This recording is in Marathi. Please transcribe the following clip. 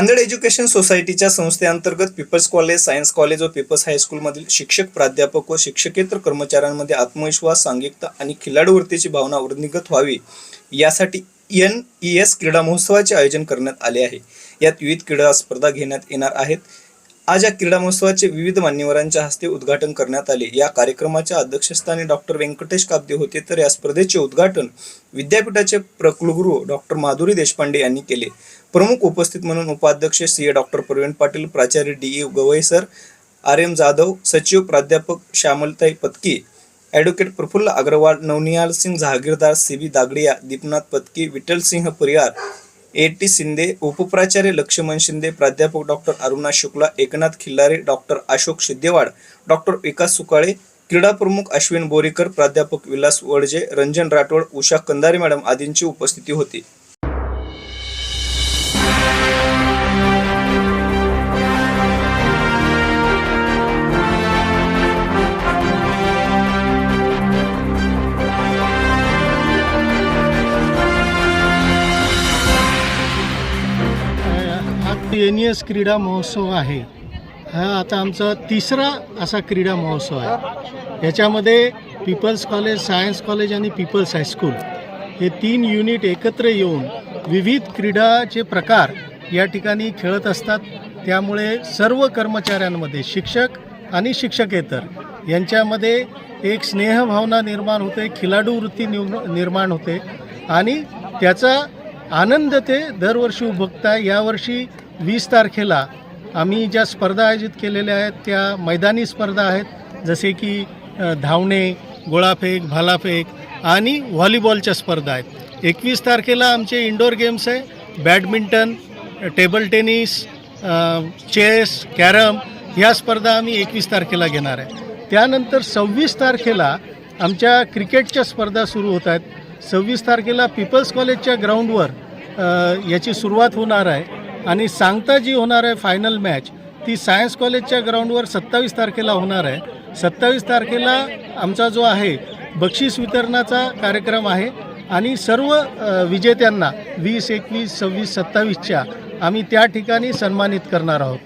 नांदेड एज्युकेशन सोसायटीच्या संस्थेअंतर्गत पीपल्स कॉलेज सायन्स कॉलेज व पीपल्स हायस्कूलमधील शिक्षक प्राध्यापक व शिक्षकेतर कर्मचाऱ्यांमध्ये आत्मविश्वास सांघिकता आणि खिलाडूवृत्तीची भावना वृद्धिंगत व्हावी. यासाठी एन ई एस क्रीडा महोत्सवाचे आयोजन करण्यात आले आहे. यात विविध क्रीडा स्पर्धा घेण्यात येणार आहेत. आज या क्रीडा महोत्सवाचे विविध मान्यवरांच्या हस्ते उद्घाटन करण्यात आले. या कार्यक्रमाच्या अध्यक्षस्थानी डॉक्टर व्यंकटेश काब्दे होते. तर या स्पर्धेचे उद्घाटन विद्यापीठाचे प्रकुलगुरू डॉक्टर माधुरी देशपांडे यांनी केले. प्रमुख उपस्थित म्हणून उपाध्यक्ष C. A. Doctor Pravin Patil प्राचार्य D. A. Gawai sir R. M. Jadhav सचिव प्राध्यापक Shyamaltai Patki advocate Prafulla Agrawal Navniyal Singh Jahagirdar C. B. Dagadiya Deepnath Patki Vitthal Singh Pariyar A T Shinde उपप्राचार्य Laxman Shinde प्राध्यापक doctor Aruna Shukla Eknath Khillare doctor Ashok Siddhewad doctor Vikas Sukale क्रीडा प्रमुख अश्विन बोरीकर प्राध्यापक विलास वडजे रंजन राठोड उषा कंदारे मॅडम आदींची उपस्थिती होती. एन एस क्रीडा महोत्सव आहे. हा आता आमचा तिसरा असा क्रीडा महोत्सव आहे. याच्यामध्ये पीपल्स कॉलेज सायन्स कॉलेज आणि पीपल्स हायस्कूल हे तीन युनिट एकत्र येऊन विविध क्रीडाचे प्रकार या ठिकाणी खेळत असतात. त्यामुळे सर्व कर्मचाऱ्यांमध्ये शिक्षक आणि शिक्षकेतर यांच्यामध्ये एक स्नेहभावना निर्माण होते खिलाडू वृत्ती निर्माण होते आणि त्याचा आनंद ते दरवर्षी बघताय यावर्षी वीस तारखेला आम्ही ज्या स्पर्धा आयोजित केलेल्या आहेत त्या मैदानी स्पर्धा आहेत जसे की धावणे गोळाफेक भालाफेक आणि व्हॉलीबॉलच्या स्पर्धा आहेत. एकवीस तारखेला आमचे इंडोर गेम्स आहे badminton table tennis chess carrom ह्या स्पर्धा आम्ही एकवीस तारखेला घेणार आहे. त्यानंतर सव्वीस तारखेला आमच्या क्रिकेटच्या स्पर्धा सुरू होत आहेत. सव्वीस तारखेला पीपल्स कॉलेजच्या ग्राउंडवर याची सुरुवात होणार आहे. आणि सांगता जी होणार आहे फायनल मॅच ती सायन्स कॉलेजच्या ग्राउंडवर सत्तावीस तारखेला होणार आहे. सत्तावीस तारखेला आमचा जो आहे बक्षीस वितरणाचा कार्यक्रम आहे आणि सर्व विजेत्यांना वीस एकवीस सव्वीस सत्तावीसच्या आम्ही त्या ठिकाणी सन्मानित करणार आहोत.